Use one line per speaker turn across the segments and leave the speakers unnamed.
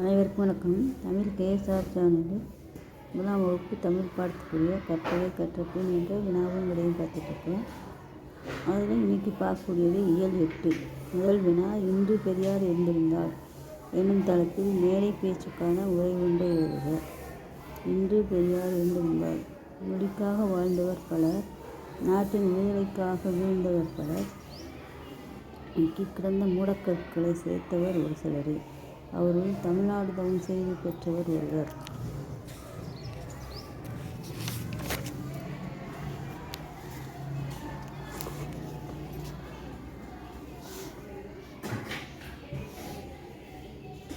அனைவருக்கும் வணக்கம். தமிழ் கேஎஸ்ஆர் சேனலில் முதலாம் வகுப்பு தமிழ் பாடத்துக்குரிய கற்றவை கற்றப்பின் என்ற வினாவும் விடையும் பார்த்துட்ருக்கோம். அதில் இன்னைக்கு பார்க்கக்கூடியது இயல் எட்டு. முதல் வினா இன்று பெரியார் இருந்திருந்தார் என்னும் தலைப்பில் மேடை பேச்சுக்கான உரை ஒன்றை எழுதுக. இன்று பெரியார் இருந்திருந்தார் மொழிக்காக வாழ்ந்தவர் பலர் நாட்டின் விடுதலைக்காக வீழ்ந்தவர் பலர் இக்கி கிடந்த மூடக்கற்களை சேர்த்தவர் ஒரு சிலரே. அவருள் தமிழ்நாடு தவம் செய்து பெற்றவர் ஒருவர்.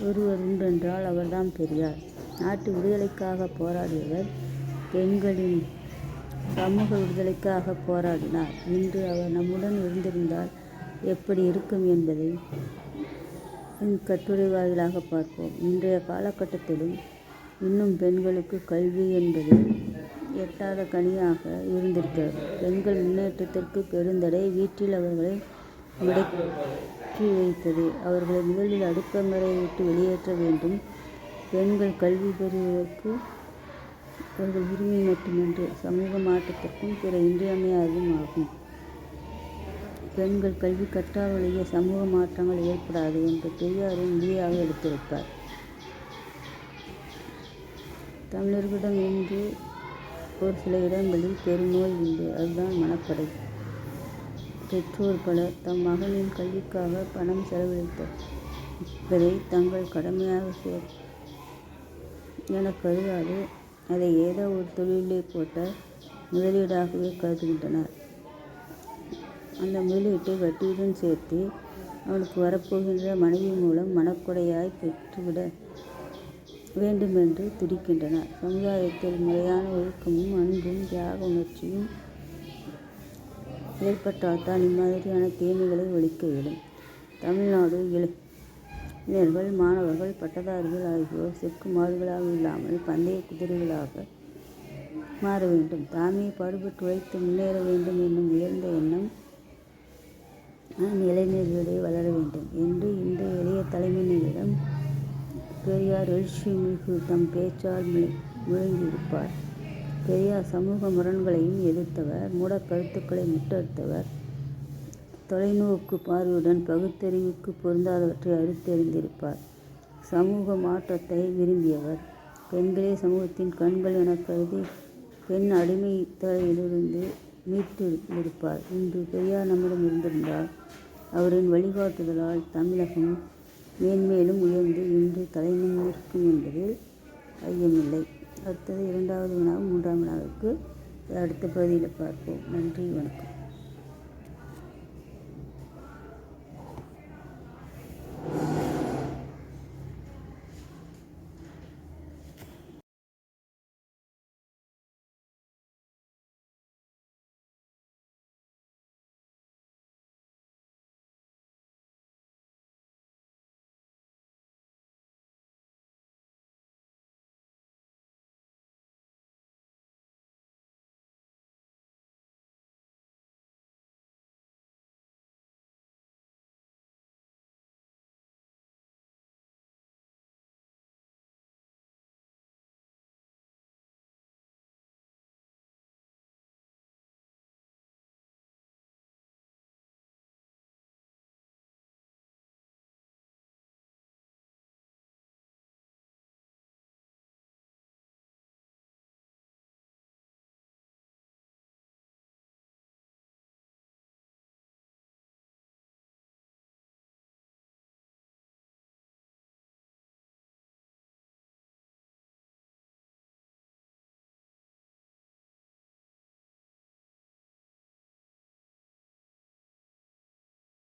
ஒருவர் உண்டென்றால் அவர்தான் பெரியார். நாட்டு விடுதலைக்காக போராடியவர் பெண்களின் சமூக விடுதலைக்காக போராடினார். இன்று அவர் நம்முடன் இருந்திருந்தால் எப்படி இருக்கும் என்பதை இக்கட்டுரை வாயிலாக பார்ப்போம். இன்றைய காலகட்டத்திலும் இன்னும் பெண்களுக்கு கல்வி என்பது எட்டாத கனியாக இருந்திருக்கிறது. பெண்கள் முன்னேற்றத்திற்கு பெருந்தடை வீட்டில் அவர்களை முடக்கி வைத்தது. அவர்களை முதலில் அடுப்பங்கரை விட்டு வெளியேற்ற வேண்டும். பெண்கள் கல்வி பெறுவதற்கு அவர்கள் உரிமை மட்டுமின்றி சமூக மாற்றத்திற்கும் பிற இன்றியமையாததும் ஆகும். பெண்கள் கல்வி கற்றாலேயே சமூக மாற்றங்கள் ஏற்படாது என்று பெரியாரும் உறுதியாக எடுத்திருப்பார் தமிழர்களிடம் இன்று ஒரு சில இடங்களில் பெருநோய் உண்டு. அதுதான் மனப்படை. பெற்றோர் பலர் தம் மகனின் கல்விக்காக பணம் செலவழித்ததை தங்கள் கடமையாக என கருதாது. அதை ஏதோ ஒரு தொழிலே போட்ட முதலீடாகவே கருதுகின்றனர். அந்த முதலீட்டை வட்டியுடன் சேர்த்து அவனுக்கு வரப்போகின்ற மனைவி மூலம் மனக்கொடையாய் பெற்றுவிட வேண்டுமென்று துடிக்கின்றனர். சமுதாயத்தில் முறையான ஒழுக்கமும் அன்பும் தியாக உணர்ச்சியும் ஏற்பட்டால்தான் இம்மாதிரியான தீமைகளை ஒழிக்க இயலும். தமிழ்நாடு இளைஞர்கள் மாணவர்கள் பட்டதாரிகள் ஆகியோர் செக்கு மாடுகளாக இல்லாமல் பந்தய குதிரைகளாக மாற வேண்டும். தாமே பாடுபட்டு உழைத்து முன்னேற வேண்டும் என்னும் உயர்ந்த எண்ணம் நான் இளைஞர்களிடையே வளர வேண்டும் என்று இந்த இளைய தலைமையினரிடம் பெரியார் எழுச்சி மிகு தம் பேச்சால் முழங்கியிருப்பார் பெரியார் சமூக முரண்களையும் எதிர்த்தவர் மூட கருத்துக்களை முட்டெடுத்தவர் தொலைநோக்கு பார்வையுடன் பகுத்தறிவுக்கு பொருந்தாதவற்றை அறுத்தெறிந்திருப்பார் சமூக மாற்றத்தை விரும்பியவர். பெண்களே சமூகத்தின் கண்கள் என கருதி பெண் அடிமைத்தலையிலிருந்து மீட்டிருப்பார் இன்று பெரியார் நம்மிடம் இருந்திருந்தால் அவரின் வழிகாட்டுதலால் தமிழகம் மேன்மேலும் உயர்ந்து இன்று தலைநிமிர்க்கும் என்பதில் ஐயமில்லை. அடுத்தது இரண்டாவது வினாவும் மூன்றாம் வினாவுக்கு அடுத்த பகுதியில் பார்ப்போம். நன்றி வணக்கம்.